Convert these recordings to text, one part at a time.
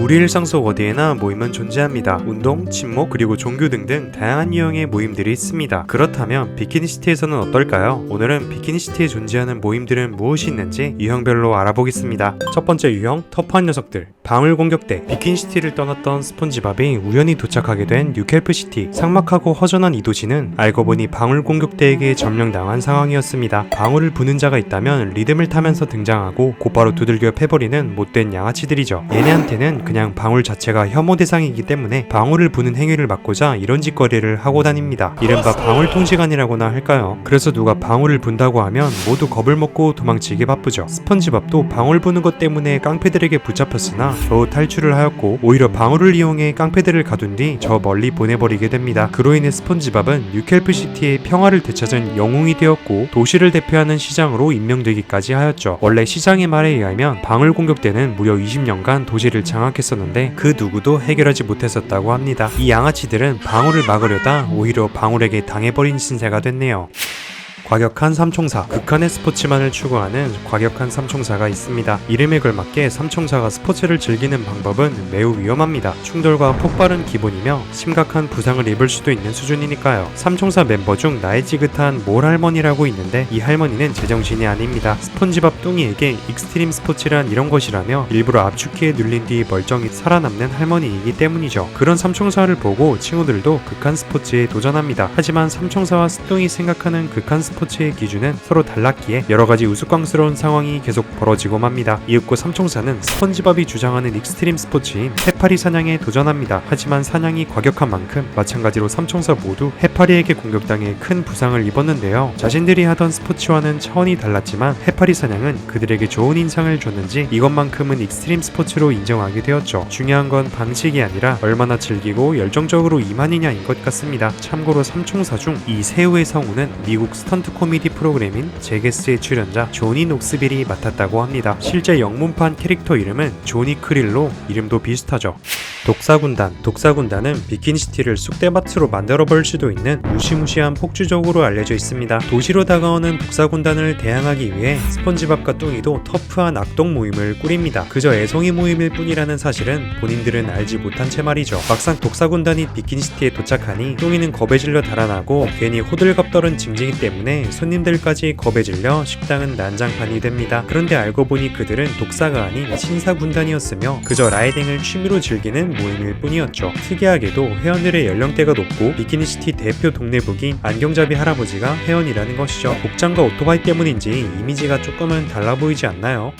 우리 일상 속 어디에나 모임은 존재합니다. 운동, 친목, 그리고 종교 등등 다양한 유형의 모임들이 있습니다. 그렇다면 비키니시티에서는 어떨까요? 오늘은 비키니시티에 존재하는 모임들은 무엇이 있는지 유형별로 알아보겠습니다. 첫 번째 유형, 터프한 녀석들. 방울 공격대. 비키니시티를 떠났던 스폰지밥이 우연히 도착하게 된 뉴켈프시티. 삭막하고 허전한 이 도시는 알고 보니 방울 공격대에게 점령당한 상황이었습니다. 방울을 부는 자가 있다면 리듬을 타면서 등장하고 곧바로 두들겨 패버리는 못된 양아치들이죠. 얘네한테는 그냥 방울 자체가 혐오 대상이기 때문에 방울을 부는 행위를 막고자 이런 짓거리를 하고 다닙니다. 이른바 방울 통시관이라고나 할까요? 그래서 누가 방울을 분다고 하면 모두 겁을 먹고 도망치기 바쁘죠. 스펀지밥도 방울 부는 것 때문에 깡패들에게 붙잡혔으나 겨우 탈출을 하였고 오히려 방울을 이용해 깡패들을 가둔 뒤 저 멀리 보내버리게 됩니다. 그로 인해 스펀지밥은 뉴켈프시티의 평화를 되찾은 영웅이 되었고 도시를 대표하는 시장으로 임명되기까지 하였죠. 원래 시장의 말에 의하면 방울 공격대는 무려 20년간 도시를 장악했었는데 그 누구도 해결하지 못했었다고 합니다. 이 양아치들은 방울을 막으려다 오히려 방울에게 당해버린 신세가 됐네요. 과격한 삼총사 극한의 스포츠만을 추구하는 과격한 삼총사가 있습니다. 이름에 걸맞게 삼총사가 스포츠를 즐기는 방법은 매우 위험합니다. 충돌과 폭발은 기본이며 심각한 부상을 입을 수도 있는 수준이니까요. 삼총사 멤버 중 나이 지긋한 몰 할머니라고 있는데 이 할머니는 제정신이 아닙니다. 스폰지밥 뚱이에게 익스트림 스포츠란 이런 것이라며 일부러 압축기에 눌린 뒤 멀쩡히 살아남는 할머니이기 때문이죠. 그런 삼총사를 보고 친구들도 극한 스포츠에 도전합니다. 하지만 삼총사와 스뚱이 생각하는 극한 스포츠 의 기준은 서로 달랐기에 여러 가지 우스꽝스러운 상황이 계속 벌어지고 맙니다. 이윽고 삼총사는 스펀지밥이 주장하는 익스트림 스포츠인 해파리 사냥에 도전합니다. 하지만 사냥이 과격한 만큼 마찬가지로 삼총사 모두 해파리에게 공격당해 큰 부상을 입었는데요. 자신들이 하던 스포츠와는 차원이 달랐지만 해파리 사냥은 그들에게 좋은 인상을 줬는지 이것만큼은 익스트림 스포츠로 인정하게 되었죠. 중요한 건 방식이 아니라 얼마나 즐기고 열정적으로 임하느냐인 것 같습니다. 참고로 삼총사 중 이 새우의 성우는 미국 스턴트 코미디 프로그램인 제게스의 출연자 조니 녹스빌이 맡았다고 합니다. 실제 영문판 캐릭터 이름은 조니 크릴로 이름도 비슷하죠. 독사군단 독사군단은 비키니시티를 쑥대밭으로 만들어볼 수도 있는 무시무시한 폭주적으로 알려져 있습니다. 도시로 다가오는 독사군단을 대항하기 위해 스펀지밥과 뚱이도 터프한 악동 모임을 꾸립니다. 그저 애송이 모임일 뿐이라는 사실은 본인들은 알지 못한 채 말이죠. 막상 독사군단이 비키니시티에 도착하니 뚱이는 겁에 질려 달아나고 괜히 호들갑 떨은 징징이 때문에 손님들까지 겁에 질려 식당은 난장판이 됩니다. 그런데 알고 보니 그들은 독사가 아닌 신사군단이었으며 그저 라이딩을 취미로 즐기는 모임일 뿐이었죠. 특이하게도 회원들의 연령대가 높고 비키니시티 대표 동네북인 안경잡이 할아버지가 회원이라는 것이죠. 복장과 오토바이 때문인지 이미지가 조금은 달라 보이지 않나요?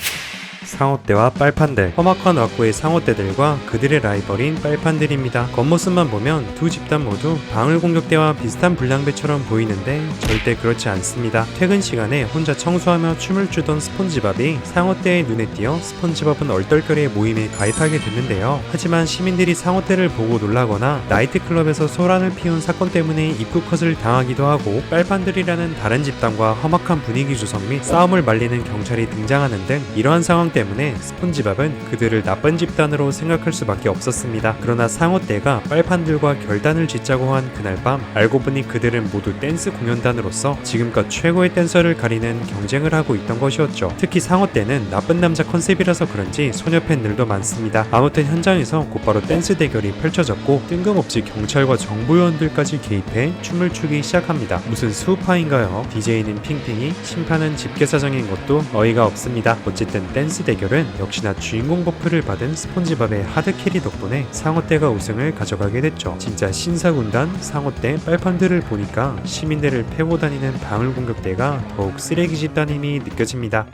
상어떼와 빨판들 험악한 왁구의 상어떼들과 그들의 라이벌인 빨판들입니다. 겉모습만 보면 두 집단 모두 방울 공격대와 비슷한 불량배처럼 보이는데 절대 그렇지 않습니다. 퇴근 시간에 혼자 청소하며 춤을 추던 스폰지밥이 상어떼의 눈에 띄어 스폰지밥은 얼떨결에 모임에 가입하게 됐는데요. 하지만 시민들이 상어떼를 보고 놀라거나 나이트클럽에서 소란을 피운 사건 때문에 입국컷을 당하기도 하고 빨판들이라는 다른 집단과 험악한 분위기 조성 및 싸움을 말리는 경찰이 등장하는 등 이러한 상황 때문에 스폰지밥은 그들을 나쁜 집단으로 생각할 수밖에 없었습니다. 그러나 상어떼가 빨판들과 결단을 짓자고 한 그날 밤 알고 보니 그들은 모두 댄스 공연단으로서 지금껏 최고의 댄서를 가리는 경쟁을 하고 있던 것이었죠. 특히 상어떼는 나쁜 남자 컨셉이라서 그런지 소녀 팬들도 많습니다. 아무튼 현장에서 곧바로 댄스 대결이 펼쳐졌고 뜬금없이 경찰과 정보요원들까지 개입해 춤을 추기 시작합니다. 무슨 수우파인가요? DJ는 핑핑이 심판은 집게사정인 것도 어이가 없습니다. 어쨌든 댄스 대결은 역시나 주인공 버프를 받은 스폰지밥의 하드캐리 덕분에 상어떼가 우승을 가져가게 됐죠. 진짜 신사군단, 상어떼, 빨판들을 보니까 시민들을 패고 다니는 방울공격대가 더욱 쓰레기 집단임이 느껴집니다.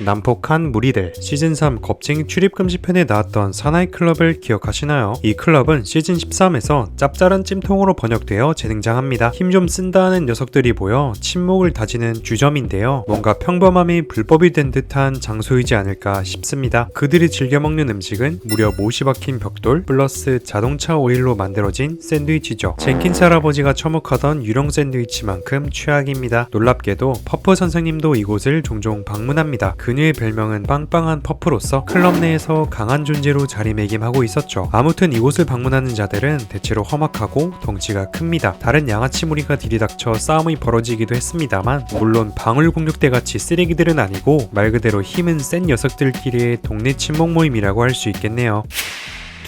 난폭한 무리들 시즌3 겁쟁이 출입금지 편에 나왔던 사나이 클럽을 기억하시나요? 이 클럽은 시즌 13에서 짭짤한 찜통으로 번역되어 재등장합니다. 힘 좀 쓴다 하는 녀석들이 보여 침묵을 다지는 주점인데요. 뭔가 평범함이 불법이 된 듯한 장소이지 않을까 싶습니다. 그들이 즐겨 먹는 음식은 무려 못이 박힌 벽돌 플러스 자동차 오일로 만들어진 샌드위치죠. 젠킨스 할아버지가 처먹하던 유령 샌드위치만큼 최악입니다. 놀랍게도 퍼프 선생님도 이곳을 종종 방문합니다. 그 녀의 별명은 빵빵한 퍼프로서 클럽 내에서 강한 존재로 자리매김하고 있었죠. 아무튼 이곳을 방문하는 자들은 대체로 험악하고 덩치가 큽니다. 다른 양아치 무리가 들이닥쳐 싸움이 벌어지기도 했습니다만 물론 방울 공격대 같이 쓰레기들은 아니고 말 그대로 힘은 센 녀석들끼리의 동네 친목 모임이라고 할 수 있겠네요.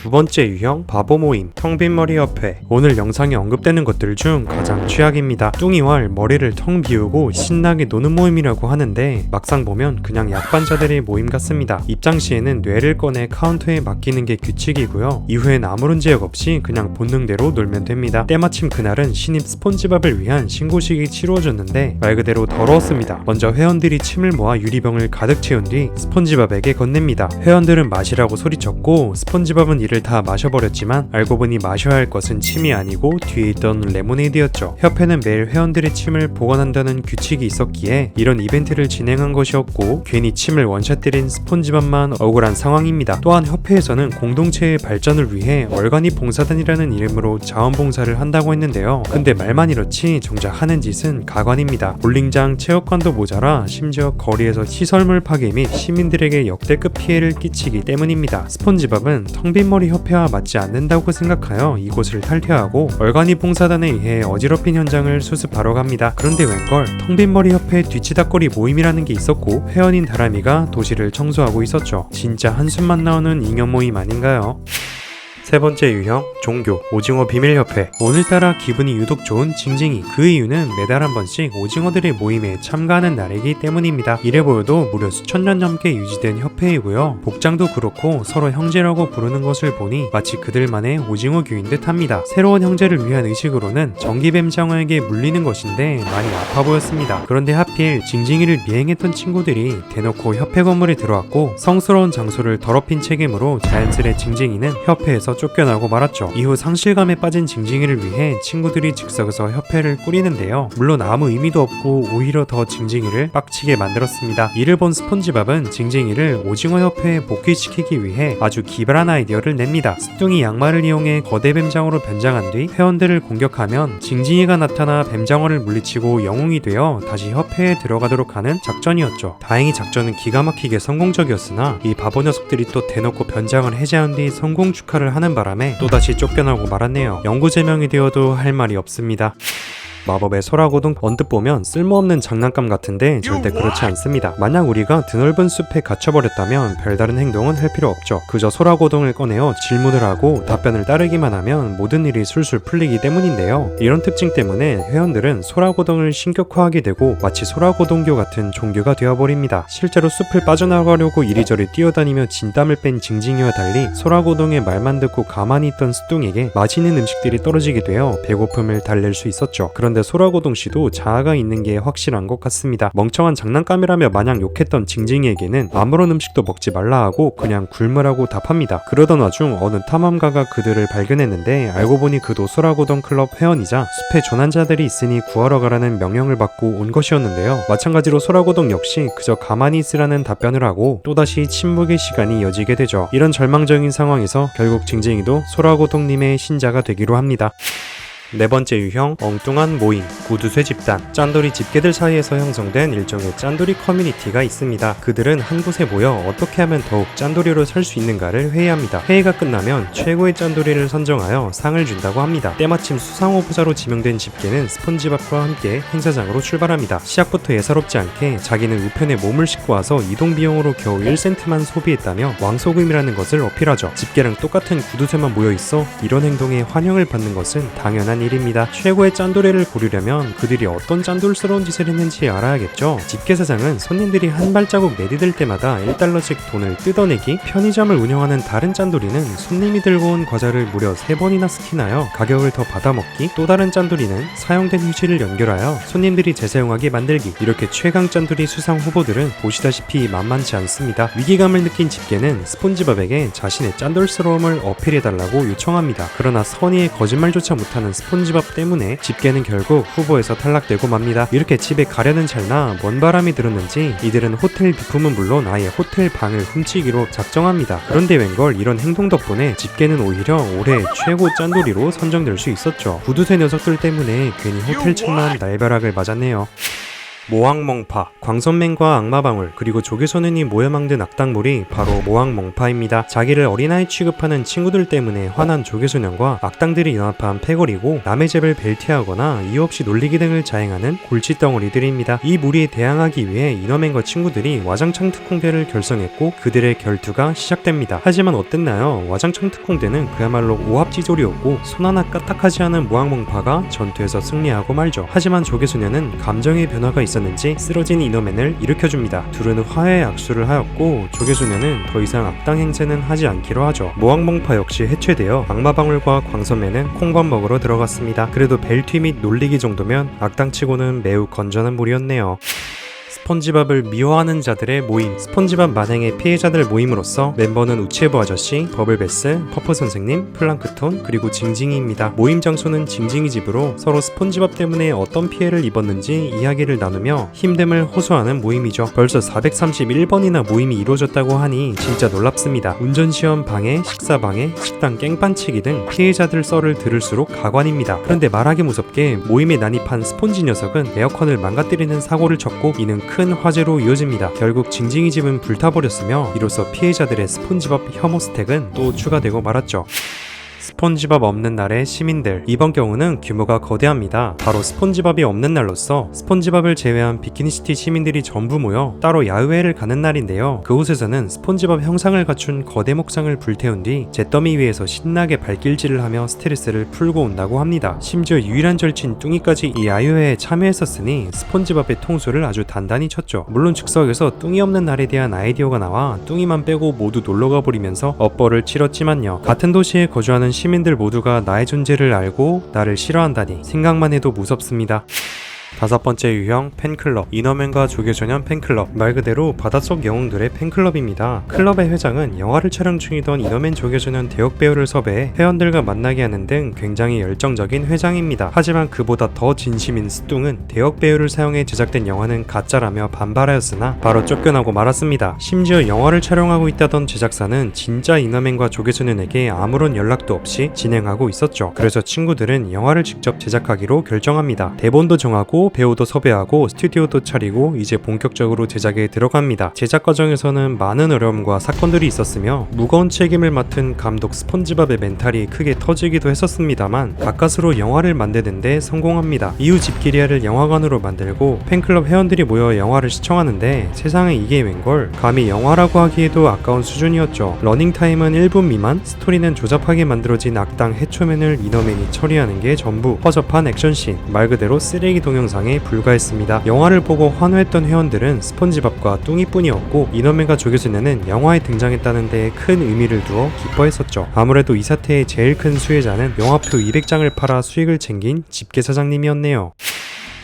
두 번째 유형 바보 모임 텅 빈 머리 협회 오늘 영상에 언급되는 것들 중 가장 최악입니다. 뚱이왈 머리를 텅 비우고 신나게 노는 모임이라고 하는데 막상 보면 그냥 약반자들의 모임 같습니다. 입장 시에는 뇌를 꺼내 카운터에 맡기는 게 규칙이고요. 이후엔 아무런 제약 없이 그냥 본능대로 놀면 됩니다. 때마침 그날은 신입 스폰지밥을 위한 신고식이 치루어졌는데 말 그대로 더러웠습니다. 먼저 회원들이 침을 모아 유리병을 가득 채운 뒤 스폰지밥에게 건넵니다. 회원들은 마시라고 소리쳤고 스폰지밥은 이를 다 마셔버렸지만 알고 보니 마셔야 할 것은 침이 아니고 뒤에 있던 레모네이드였죠. 협회는 매일 회원들의 침을 보관한다는 규칙이 있었기에 이런 이벤트를 진행한 것이었고 괜히 침을 원샷 때린 스폰지밥만 억울한 상황입니다. 또한 협회에서는 공동체의 발전을 위해 얼간이 봉사단이라는 이름으로 자원봉사를 한다고 했는데요. 근데 말만 이렇지 정작 하는 짓은 가관입니다. 볼링장, 체육관도 모자라 심지어 거리에서 시설물 파괴 및 시민들에게 역대급 피해를 끼치기 때문입니다. 스폰지밥은 텅빈 머리 협회와 맞지 않는다고 생각하여 이곳을 탈퇴하고 얼간이 봉사단에 의해 어지럽힌 현장을 수습하러 갑니다. 그런데 웬걸 텅빈 머리 협회 뒤치다거리 모임이라는 게 있었고 회원인 다람이가 도시를 청소하고 있었죠. 진짜 한숨만 나오는 잉여 모임 아닌가요? 세 번째 유형 종교 오징어 비밀협회. 오늘따라 기분이 유독 좋은 징징이. 그 이유는 매달 한 번씩 오징어들의 모임에 참가하는 날이기 때문입니다. 이래 보여도 무려 수천 년 넘게 유지된 협회이고요. 복장도 그렇고 서로 형제라고 부르는 것을 보니 마치 그들만의 오징어 교인 듯 합니다. 새로운 형제를 위한 의식으로는 전기뱀장어에게 물리는 것인데 많이 아파 보였습니다. 그런데 하필 징징이를 미행했던 친구들이 대놓고 협회 건물에 들어왔고 성스러운 장소를 더럽힌 책임으로 자연스레 징징이는 협회에서 쫓겨나고 말았죠. 이후 상실감에 빠진 징징이를 위해 친구들이 즉석에서 협회를 꾸리는데요. 물론 아무 의미도 없고 오히려 더 징징이를 빡치게 만들었습니다. 이를 본 스폰지밥은 징징이를 오징어 협회에 복귀시키기 위해 아주 기발한 아이디어를 냅니다. 습둥이 양말을 이용해 거대 뱀장어로 변장한 뒤 회원들을 공격하면 징징이가 나타나 뱀장어를 물리치고 영웅이 되어 다시 협회에 들어가도록 하는 작전이었죠. 다행히 작전은 기가 막히게 성공적이었으나 이 바보 녀석들이 또 대놓고 변장을 해제한 뒤 성공 축하를 하는 바람에 또다시 쫓겨나고 말았네요. 영구 제명이 되어도 할 말이 없습니다. 마법의 소라고동 언뜻 보면 쓸모없는 장난감 같은데 절대 그렇지 않습니다. 만약 우리가 드넓은 숲에 갇혀버렸다면 별다른 행동은 할 필요 없죠. 그저 소라고동을 꺼내어 질문을 하고 답변을 따르기만 하면 모든 일이 술술 풀리기 때문인데요. 이런 특징 때문에 회원들은 소라고동을 신격화하게 되고 마치 소라고동교 같은 종교가 되어버립니다. 실제로 숲을 빠져나가려고 이리저리 뛰어다니며 진땀을 뺀 징징이와 달리 소라고동의 말만 듣고 가만히 있던 스뚱에게 맛있는 음식들이 떨어지게 되어 배고픔을 달랠 수 있었죠. 그런 데 소라고동 씨도 자아가 있는 게 확실한 것 같습니다. 멍청한 장난감이라며 마냥 욕했던 징징이에게는 아무런 음식도 먹지 말라 하고 그냥 굶으라고 답합니다. 그러던 와중 어느 탐험가가 그들을 발견했는데 알고 보니 그도 소라고동 클럽 회원이자 숲에 조난자들이 있으니 구하러 가라는 명령을 받고 온 것이었는데요. 마찬가지로 소라고동 역시 그저 가만히 있으라는 답변을 하고 또다시 침묵의 시간이 이어지게 되죠. 이런 절망적인 상황에서 결국 징징이도 소라고동님의 신자가 되기로 합니다. 네 번째 유형 엉뚱한 모임 구두쇠 집단 짠돌이 집게들 사이에서 형성된 일종의 짠돌이 커뮤니티가 있습니다. 그들은 한 곳에 모여 어떻게 하면 더욱 짠돌이로 살 수 있는가를 회의합니다. 회의가 끝나면 최고의 짠돌이를 선정하여 상을 준다고 합니다. 때마침 수상호부자로 지명된 집게는 스폰지밥과 함께 행사장으로 출발합니다. 시작부터 예사롭지 않게 자기는 우편에 몸을 싣고 와서 이동 비용으로 겨우 1센트만 소비했다며 왕소금이라는 것을 어필하죠. 집게랑 똑같은 구두쇠만 모여 있어 이런 행동에 환영을 받는 것은 당연한 일입니다. 최고의 짠돌이를 고르려면 그들이 어떤 짠돌스러운 짓을 했는지 알아야겠죠. 집게 사장은 손님들이 한 발자국 내디딜 때마다 1달러씩 돈을 뜯어내기, 편의점을 운영하는 다른 짠돌이는 손님이 들고 온 과자를 무려 3번이나 스킨하여 가격을 더 받아먹기, 또 다른 짠돌이는 사용된 휴지를 연결하여 손님들이 재사용하게 만들기, 이렇게 최강 짠돌이 수상 후보들은 보시다시피 만만치 않습니다. 위기감을 느낀 집게는 스폰지밥에게 자신의 짠돌스러움을 어필해달라고 요청합니다. 그러나 선의의 거짓말조차 못하는 스폰지밥 때문에 집게는 결국 후보에서 탈락되고 맙니다. 이렇게 집에 가려는 찰나 먼 바람이 들었는지 이들은 호텔 비품은 물론 아예 호텔 방을 훔치기로 작정합니다. 그런데 웬걸 이런 행동 덕분에 집게는 오히려 올해 최고 짠돌이로 선정될 수 있었죠. 구두쇠 녀석들 때문에 괜히 호텔 측만 날벼락을 맞았네요. 모항멍파, 광선맨과 악마방울, 그리고 조개소년이 모여 만든 악당물이 바로 모항멍파입니다. 자기를 어린아이 취급하는 친구들 때문에 화난 조개소년과 악당들이 연합한 패거리고 남의 집을 벨티하거나 이유 없이 놀리기 등을 자행하는 골칫덩어리들입니다. 이 무리에 대항하기 위해 이너맨과 친구들이 와장창 특공대를 결성했고 그들의 결투가 시작됩니다. 하지만 어땠나요? 와장창 특공대는 그야말로 오합지졸이었고 손 하나 까딱하지 않은 모항멍파가 전투에서 승리하고 말죠. 하지만 조개소년은 감정의 변화가 있었 는지 쓰러진 이너맨을 일으켜줍니다. 둘은 화해 악수를 하였고 조개소년은 더 이상 악당 행세는 하지 않기로 하죠. 모항멍파 역시 해체되어 악마방울과 광선맨은 콩밥 먹으러 들어갔습니다. 그래도 벨튀 및 놀리기 정도면 악당치고는 매우 건전한 물이었네요. 스폰지밥을 미워하는 자들의 모임 스폰지밥 만행의 피해자들 모임으로서 멤버는 우체부 아저씨, 버블베스, 퍼프 선생님, 플랑크톤 그리고 징징이입니다. 모임 장소는 징징이 집으로 서로 스폰지밥 때문에 어떤 피해를 입었는지 이야기를 나누며 힘듦을 호소하는 모임이죠. 벌써 431번이나 모임이 이루어졌다고 하니 진짜 놀랍습니다. 운전시험 방해, 식사 방해, 식당 깽판치기 등 피해자들 썰을 들을수록 가관입니다. 그런데 말하기 무섭게 모임에 난입한 스폰지 녀석은 에어컨을 망가뜨리는 사고를 쳤고 이는 큰 화재로 이어집니다. 결국 징징이 집은 불타버렸으며 이로써 피해자들의 스폰지밥 혐오 스택은 또 추가되고 말았죠. 스폰지밥 없는 날의 시민들 이번 경우는 규모가 거대합니다. 바로 스폰지밥이 없는 날로서 스폰지밥을 제외한 비키니시티 시민들이 전부 모여 따로 야외를 가는 날인데요. 그곳에서는 스폰지밥 형상을 갖춘 거대 목상을 불태운 뒤 잿더미 위에서 신나게 발길질을 하며 스트레스를 풀고 온다고 합니다. 심지어 유일한 절친 뚱이까지 이 야유회에 참여했었으니 스폰지밥의 통수를 아주 단단히 쳤죠. 물론 즉석에서 뚱이 없는 날에 대한 아이디어가 나와 뚱이만 빼고 모두 놀러가 버리면서 업보를 치렀지만요. 같은 도시에 거주하는 시민들 모두가 나의 존재를 알고 나를 싫어한다니 생각만 해도 무섭습니다. 다섯 번째 유형 팬클럽 이너맨과 조개소년 팬클럽 말 그대로 바닷속 영웅들의 팬클럽입니다. 클럽의 회장은 영화를 촬영 중이던 이너맨 조개소년 대역 배우를 섭외해 회원들과 만나게 하는 등 굉장히 열정적인 회장입니다. 하지만 그보다 더 진심인 스뚱은 대역 배우를 사용해 제작된 영화는 가짜라며 반발하였으나 바로 쫓겨나고 말았습니다. 심지어 영화를 촬영하고 있다던 제작사는 진짜 이너맨과 조개소년에게 아무런 연락도 없이 진행하고 있었죠. 그래서 친구들은 영화를 직접 제작하기로 결정합니다. 대본도 정하고 배우도 섭외하고 스튜디오도 차리고 이제 본격적으로 제작에 들어갑니다. 제작 과정에서는 많은 어려움과 사건들이 있었으며 무거운 책임을 맡은 감독 스폰지밥의 멘탈이 크게 터지기도 했었습니다만 가까스로 영화를 만드는데 성공합니다. 이후 집기리아를 영화관으로 만들고 팬클럽 회원들이 모여 영화를 시청하는데 세상에 이게 웬걸 감히 영화라고 하기에도 아까운 수준이었죠. 러닝타임은 1분 미만, 스토리는 조잡하게 만들어진 악당 해초맨을 이너맨이 처리하는 게 전부 허접한 액션씬, 말 그대로 쓰레기 동영상 에 불과했습니다. 영화를 보고 환호했던 회원들은 스폰지밥과 뚱이뿐이었고 이너맨과 조교수네는 영화에 등장했다는 데에 큰 의미를 두어 기뻐했었죠. 아무래도 이 사태의 제일 큰 수혜자는 영화표 200장을 팔아 수익을 챙긴 집게 사장님이었네요.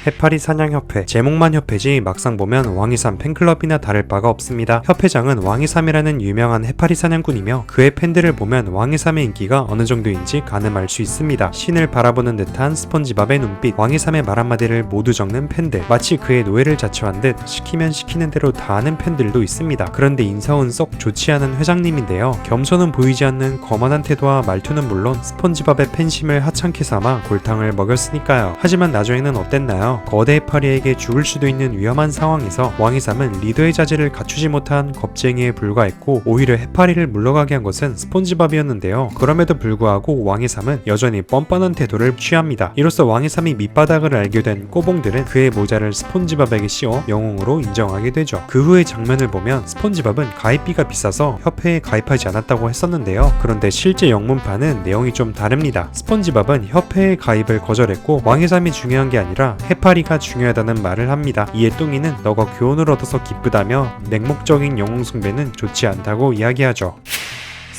해파리 사냥협회 제목만 협회지 막상 보면 왕이삼 팬클럽이나 다를 바가 없습니다. 협회장은 왕이삼이라는 유명한 해파리 사냥꾼이며 그의 팬들을 보면 왕이삼의 인기가 어느 정도인지 가늠할 수 있습니다. 신을 바라보는 듯한 스펀지밥의 눈빛, 왕이삼의 말 한마디를 모두 적는 팬들, 마치 그의 노예를 자처한 듯 시키면 시키는 대로 다 하는 팬들도 있습니다. 그런데 인성은 썩 좋지 않은 회장님인데요. 겸손은 보이지 않는 거만한 태도와 말투는 물론 스펀지밥의 팬심을 하찮게 삼아 골탕을 먹였으니까요. 하지만 나중에는 어땠나요? 거대 해파리에게 죽을 수도 있는 위험한 상황에서 왕이삼은 리더의 자질을 갖추지 못한 겁쟁이에 불과했고 오히려 해파리를 물러가게 한 것은 스폰지밥이었는데요. 그럼에도 불구하고 왕이삼은 여전히 뻔뻔한 태도를 취합니다. 이로써 왕이삼이 밑바닥을 알게 된 꼬봉들은 그의 모자를 스폰지밥에게 씌워 영웅으로 인정하게 되죠. 그 후의 장면을 보면 스폰지밥은 가입비가 비싸서 협회에 가입하지 않았다고 했었는데요. 그런데 실제 영문판은 내용이 좀 다릅니다. 스폰지밥은 협회에 가입을 거절했고 왕이삼이 중요한 게 아니라 해파 리가 중요하다는 말을 합니다. 이에 뚱이는 너가 교훈을 얻어서 기쁘다며 냉목적인 영웅 숭배는 좋지 않다고 이야기하죠.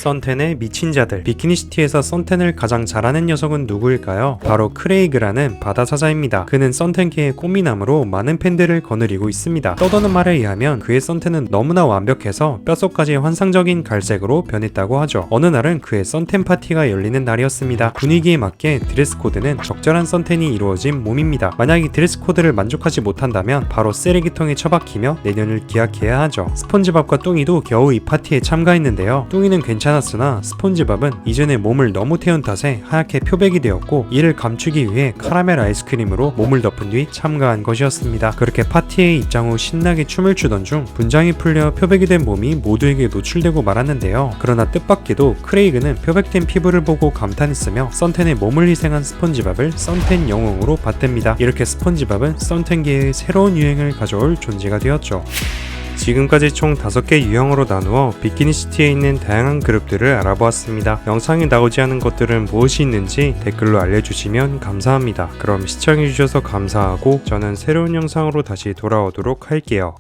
썬텐의 미친 자들 비키니시티에서 썬텐을 가장 잘하는 녀석은 누구일까요? 바로 크레이그라는 바다 사자입니다. 그는 썬텐계의 꽃미남으로 많은 팬들을 거느리고 있습니다. 떠도는 말에 의하면 그의 썬텐은 너무나 완벽해서 뼛속까지 환상적인 갈색으로 변했다고 하죠. 어느 날은 그의 썬텐 파티가 열리는 날이었습니다. 분위기에 맞게 드레스 코드는 적절한 썬텐이 이루어진 몸입니다. 만약 이 드레스 코드를 만족하지 못한다면 바로 쓰레기통에 처박히며 내년을 기약해야 하죠. 스폰지밥과 뚱이도 겨우 이 파티에 참가했는데요. 뚱이는 괜찮아 않았으나 스폰지밥은 이전에 몸을 너무 태운 탓에 하얗게 표백이 되었고 이를 감추기 위해 카라멜 아이스크림으로 몸을 덮은 뒤 참가한 것이었습니다. 그렇게 파티에 입장 후 신나게 춤을 추던 중 분장이 풀려 표백이 된 몸이 모두에게 노출되고 말았는데요. 그러나 뜻밖에도 크레이그는 표백된 피부를 보고 감탄했으며 썬텐의 몸을 희생한 스폰지밥을 썬텐 영웅으로 받듭니다. 이렇게 스폰지밥은 썬텐계의 새로운 유행을 가져올 존재가 되었죠. 지금까지 총 5개 유형으로 나누어 비키니시티에 있는 다양한 그룹들을 알아보았습니다. 영상에 나오지 않은 것들은 무엇이 있는지 댓글로 알려주시면 감사합니다. 그럼 시청해주셔서 감사하고 저는 새로운 영상으로 다시 돌아오도록 할게요.